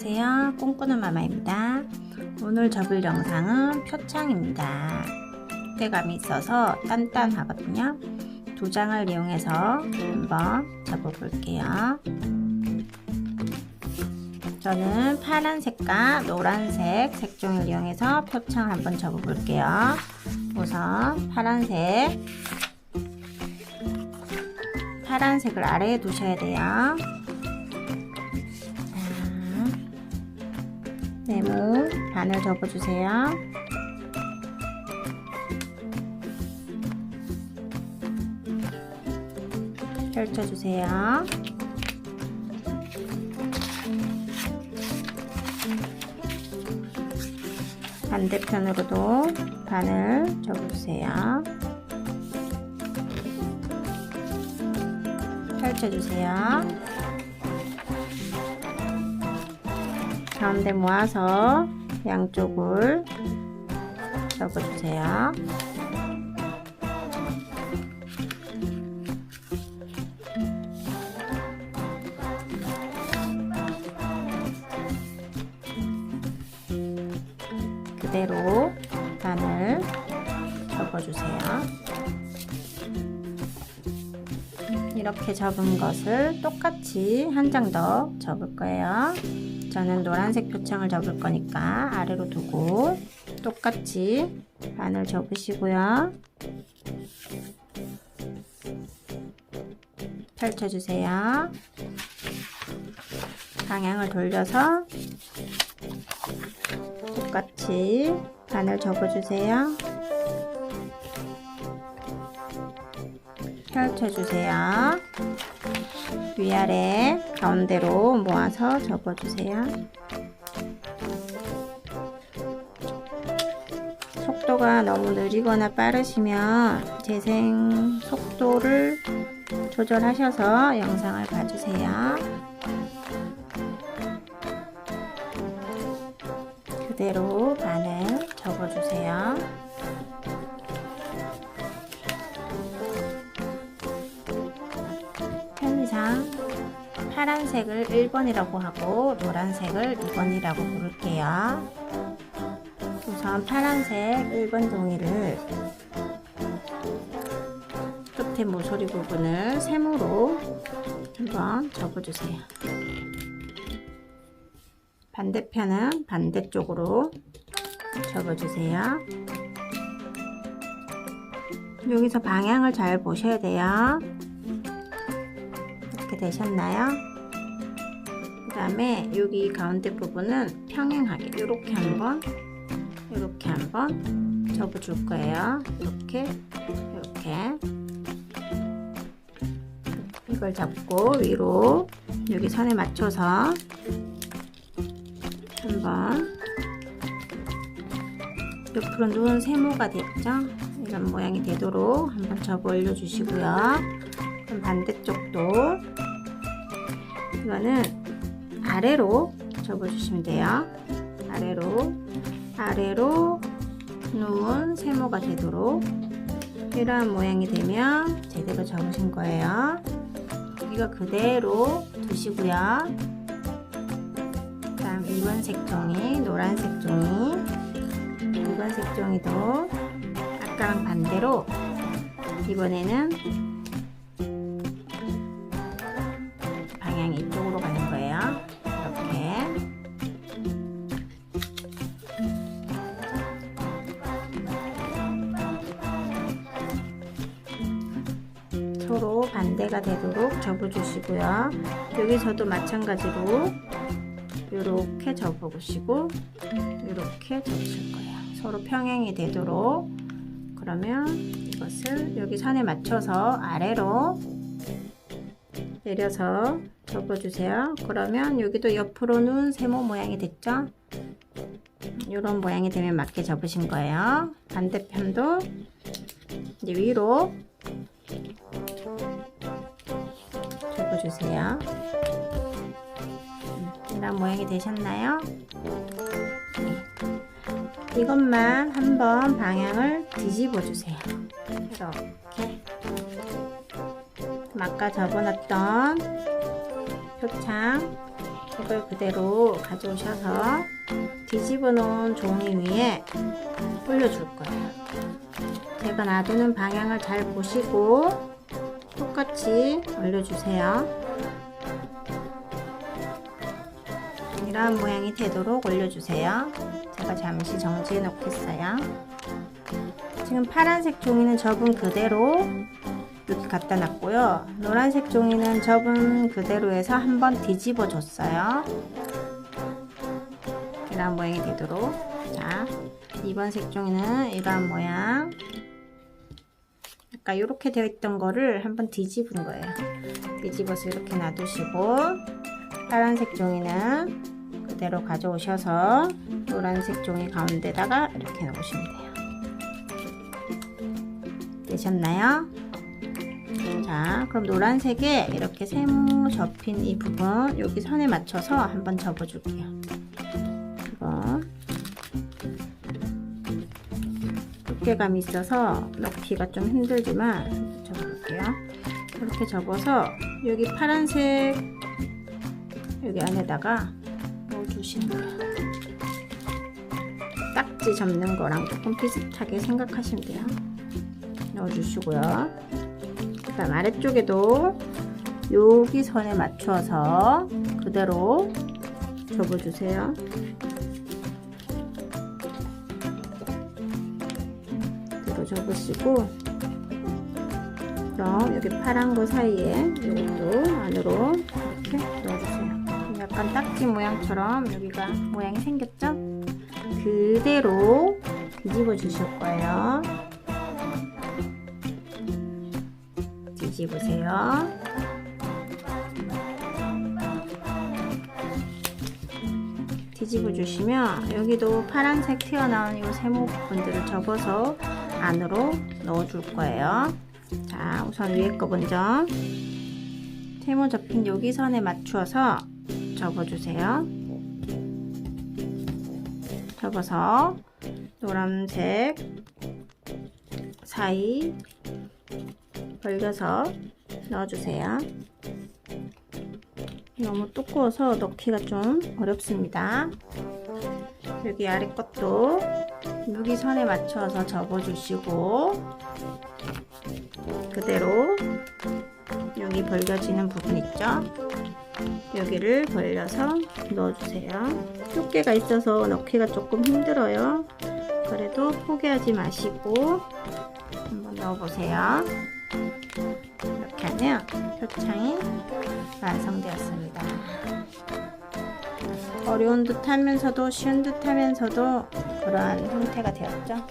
안녕하세요. 꿈꾸는 마마입니다. 오늘 접을 영상은 표창입니다. 득대감이 있어서 단단하거든요. 두 장을 이용해서 한번 접어볼게요. 저는 파란색과 노란색 색종이를 이용해서 표창을 한번 접어볼게요. 우선 파란색 파란색을 아래에 두셔야 돼요. 네모 반을 접어주세요. 펼쳐주세요. 반대편으로도 반을 접어주세요. 펼쳐주세요. 가운데 모아서 양쪽을 접어주세요. 그대로 반을 접어주세요. 이렇게 접은 것을 똑같이 한 장 더 접을 거예요. 저는 노란색 표창을 접을 거니까 아래로 두고 똑같이 반을 접으시고요. 펼쳐주세요. 방향을 돌려서 똑같이 반을 접어주세요. 펼쳐주세요. 위아래 가운데로 모아서 접어주세요. 속도가 너무 느리거나 빠르시면 재생 속도를 조절하셔서 영상을 봐주세요. 그대로 반을 접어주세요. 파란색을 1번이라고 하고 노란색을 2번이라고 부를게요. 우선 파란색 1번 종이를 끝에 모서리 부분을 세모로 한번 접어주세요. 반대편은 반대쪽으로 접어주세요. 여기서 방향을 잘 보셔야 돼요. 이렇게 되셨나요? 그 다음에 여기 가운데 부분은 평행하게 이렇게 한번 이렇게 한번 접어 줄 거예요. 이렇게 이렇게. 이걸 잡고 위로 여기 선에 맞춰서 한번 옆으로 누운 세모가 됐죠? 이런 모양이 되도록 한번 접어 올려 주시고요. 그럼 반대쪽도. 이거는 아래로 접어주시면 돼요. 아래로 아래로 누운 세모가 되도록 이러한 모양이 되면 제대로 접으신 거예요. 이거 그대로 두시고요. 다음 2번 색종이 노란색 종이 2번 색 종이도 아까랑 반대로 이번에는 방향이 서로 반대가 되도록 접어주시고요. 여기서도 마찬가지로 이렇게 접어보시고 이렇게 접으실 거예요. 서로 평행이 되도록 그러면 이것을 여기 선에 맞춰서 아래로 내려서 접어주세요. 그러면 여기도 옆으로는 세모 모양이 됐죠? 이런 모양이 되면 맞게 접으신 거예요. 반대편도 이제 위로 접어주세요. 이런 모양이 되셨나요? 네. 이것만 한번 방향을 뒤집어 주세요. 이렇게. 아까 접어놨던 표창 이걸 그대로 가져오셔서 뒤집어 놓은 종이 위에 올려줄 거예요. 제가 놔두는 방향을 잘 보시고 똑 같이 올려주세요. 이런 모양이 되도록 올려주세요. 제가 잠시 정지해 놓겠어요. 지금 파란색 종이는 접은 그대로 이렇게 갖다 놨고요. 노란색 종이는 접은 그대로 해서 한번 뒤집어 줬어요. 이런 모양이 되도록. 자, 2번 색 종이는 이러한 모양. 아까 이렇게 되어 있던 거를 한번 뒤집은 거예요. 뒤집어서 이렇게 놔두시고, 파란색 종이는 그대로 가져오셔서 노란색 종이 가운데다가 이렇게 놓으시면 돼요. 되셨나요? 자, 그럼 노란색에 이렇게 세모 접힌 이 부분 여기 선에 맞춰서 한번 접어줄게요. 두께감이 있어서 넣기가 좀 힘들지만 접어볼게요. 이렇게 접어서 여기 파란색 여기 안에다가 넣어주시면 돼요. 딱지 접는 거랑 조금 비슷하게 생각하시면 돼요. 넣어주시고요. 그 다음 아래쪽에도 여기 선에 맞춰서 그대로 접어주세요. 접으시고 그럼 여기 파란 거 사이에 이것도 안으로 이렇게 넣어주세요. 약간 딱지 모양처럼 여기가 모양이 생겼죠? 그대로 뒤집어 주실 거예요. 뒤집으세요. 뒤집어 주시면 여기도 파란색 튀어나온 이 세모 부분들을 접어서 안으로 넣어 줄 거예요. 자, 우선 위에 거 먼저 세모 접힌 여기 선에 맞추어서 접어 주세요. 접어서 노란색 사이 벌려서 넣어주세요. 너무 두꺼워서 넣기가 좀 어렵습니다. 여기 아래 것도 여기 선에 맞춰서 접어주시고 그대로 여기 벌려지는 부분 있죠? 여기를 벌려서 넣어주세요. 두께가 있어서 넣기가 조금 힘들어요. 그래도 포기하지 마시고 한번 넣어보세요. 이렇게 하면 표창이 완성되었습니다. 어려운 듯 하면서도 쉬운 듯 하면서도 그러한 형태가 되었죠.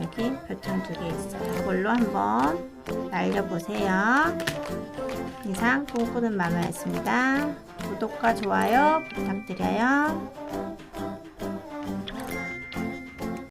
여기 표창 두개 있어요. 이걸로 한번 날려보세요. 이상 꿈꾸는 마마였습니다. 구독과 좋아요 부탁드려요.